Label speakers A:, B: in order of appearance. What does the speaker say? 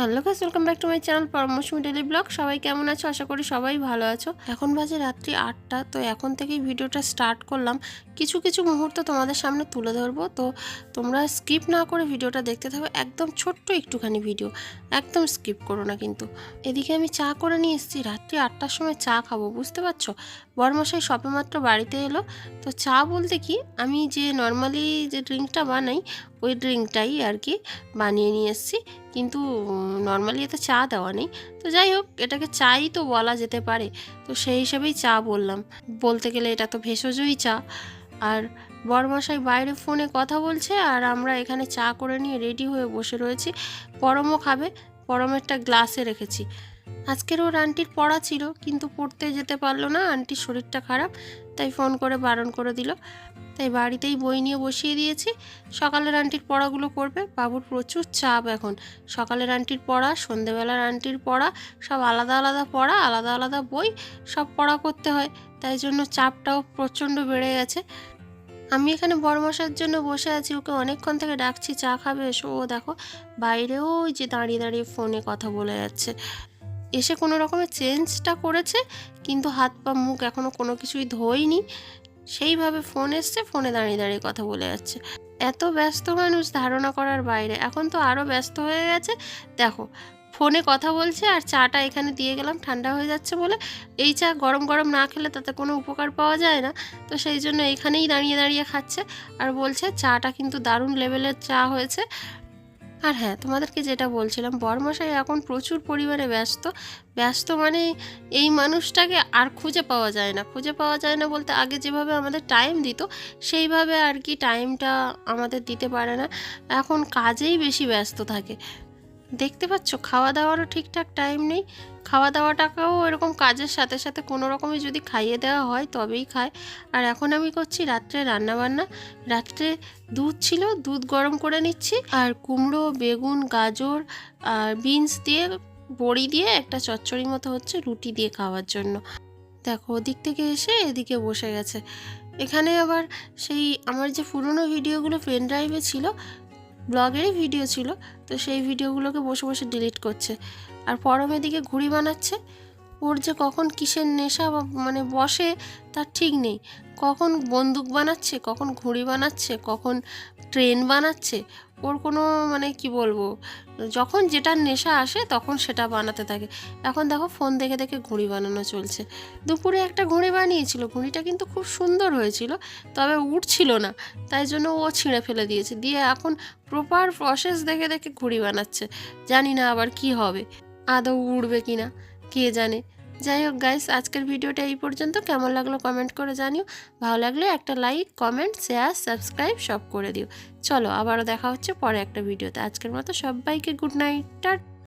A: Hello guys welcome back to my channel Paromousumi daily vlog সবাই কেমন আছো? আশা করি সবাই ভালো আছো। এখন বাজে রাত্রি আটটা, তো এখন থেকেই ভিডিওটা স্টার্ট করলাম। কিছু কিছু মুহূর্ত তোমাদের সামনে তুলে ধরবো। তো তোমরা স্কিপ না করে ভিডিওটা দেখতে থাকো। একদম ছোট্ট একটুখানি ভিডিও একদম স্কিপ করো না কিন্তু। এদিকে আমি চা করে নিয়ে এসেছি। রাত্রি আটটার সময় চা খাব, বুঝতে পারছ? বরমশাই সবেমাত্র বাড়িতে এলো। তো চা বলতে কি, আমি যে নর্মালি যে ড্রিঙ্কটা বানাই, ওই ড্রিঙ্কটাই আর কি বানিয়ে নিয়ে এসেছি। কিন্তু নর্মালি এতে চা দেওয়া নেই। তো যাই হোক, এটাকে চাই তো বলা যেতে পারে। তো সেই হিসেবেই চা বললাম। বলতে গেলে এটা তো ভেষজই চা। আর বড়মশাই বাইরে ফোনে কথা বলছে আর আমরা এখানে চা করে নিয়ে রেডি হয়ে বসে রয়েছি। পরমও খাবে, পরমেরটা গ্লাসে রেখেছি। আজকের ওর আন্টির পড়া ছিল, কিন্তু পড়তে যেতে পারল না। আন্টির শরীরটা খারাপ, তাই ফোন করে বারণ করে দিল। তাই বাড়িতেই বই নিয়ে বসিয়ে দিয়েছি। সকালের আন্টির পড়াগুলো করবে। বাবুর প্রচুর চাপ এখন। সকালের আন্টির পড়া, সন্ধেবেলার আন্টির পড়া, সব আলাদা আলাদা পড়া, আলাদা আলাদা বই, সব পড়া করতে হয়। তাই জন্য চাপটাও প্রচণ্ড বেড়ে গেছে। আমি এখানে বড়মশার জন্য বসে আছি। ওকে অনেকক্ষণ থেকে ডাকছি, চা খাবে, এসো। ও দেখো, বাইরেও ওই যে দাঁড়িয়ে দাঁড়িয়ে ফোনে কথা বলে যাচ্ছে। এসে কোনো রকমের চেঞ্জটা করেছে, কিন্তু হাত পা মুখ এখনও কোনো কিছুই ধোয়নি। সেইভাবে ফোন এসছে, ফোনে দাঁড়িয়ে দাঁড়িয়ে কথা বলে যাচ্ছে। এত ব্যস্ত মানুষ ধারণা করার বাইরে। এখন তো আরও ব্যস্ত হয়ে গেছে। দেখো, ফোনে কথা বলছে আর চাটা এখানে দিয়ে গেলাম, ঠান্ডা হয়ে যাচ্ছে বলে। এই চা গরম গরম না খেলে তাতে কোনো উপকার পাওয়া যায় না। তো সেই জন্য এখানেই দাঁড়িয়ে দাঁড়িয়ে খাচ্ছে। আর বলছে চাটা কিন্তু দারুণ লেভেলের চা হয়েছে। আর হ্যাঁ তোমাদেরকে যেটা বলছিলাম, বরমশাই এখন প্রচুর পরিমাণে ব্যস্ত। ব্যস্ত মানে এই মানুষটাকে আর খুঁজে পাওয়া যায় না। খুঁজে পাওয়া যায় না বলতে আগে যেভাবে আমাদের টাইম দিত, সেইভাবে আর কি টাইমটা আমাদের দিতে পারে না। এখন কাজেই বেশি ব্যস্ত থাকে। দেখতে পাচ্ছ খাওয়া দাওয়ারও ঠিকঠাক টাইম নেই। খাওয়া দাওয়াটাকেও এরকম কাজের সাথে সাথে কোনো রকমে যদি খাইয়ে দেওয়া হয়, তবেই খায়। আর এখন আমি করছি রাত্রে রান্নাবান্না। রাত্রে দুধ ছিল, দুধ গরম করে নিচ্ছি। আর কুমড়ো, বেগুন, গাজর, আর বিনস দিয়ে, বড়ি দিয়ে একটা চচ্চড়ি মতো হচ্ছে রুটি দিয়ে খাওয়ার জন্য। দেখো, ওদিক থেকে এসে এদিকে বসে গেছে। এখানে আবার সেই, আমার যে পুরনো ভিডিওগুলো পেন ড্রাইভে ছিল ব্লগেরই ভিডিও ছিল, তো সেই ভিডিওগুলোকে বসে বসে ডিলিট করছে। আর পরমের দিকে ঘুড়ি বানাচ্ছে ওর যে কখন কিসের নেশা মানে বসে, তার ঠিক নেই। কখন বন্দুক বানাচ্ছে, কখন ঘুড়ি বানাচ্ছে, কখন ট্রেন বানাচ্ছে, ওর কোনো মানে কি বলব, যখন যেটার নেশা আসে তখন সেটা বানাতে থাকে। এখন দেখো ফোন দেখে দেখে ঘুড়ি বানানো চলছে। দুপুরে একটা ঘুড়ি বানিয়েছিল, ঘুড়িটা কিন্তু খুব সুন্দর হয়েছিল, তবে উঠছিল না, তাই জন্য ও ছিঁড়ে ফেলে দিয়েছে। দিয়ে এখন প্রপার প্রসেস দেখে দেখে ঘুড়ি বানাচ্ছে, জানি না আবার কি হবে, আদৌ উড়বে কি না কে জানে? যাই হোক গাইস আজকের ভিডিওটা এই পর্যন্ত। কেমন লাগল কমেন্ট করে জানিও। ভালো লাগলে একটা লাইক কমেন্ট শেয়ার সাবস্ক্রাইব সব করে দিও। চলো আবারও দেখা হচ্ছে পরে একটা ভিডিওতে। আজকের মতো সবাইকে গুড নাইট টাটা।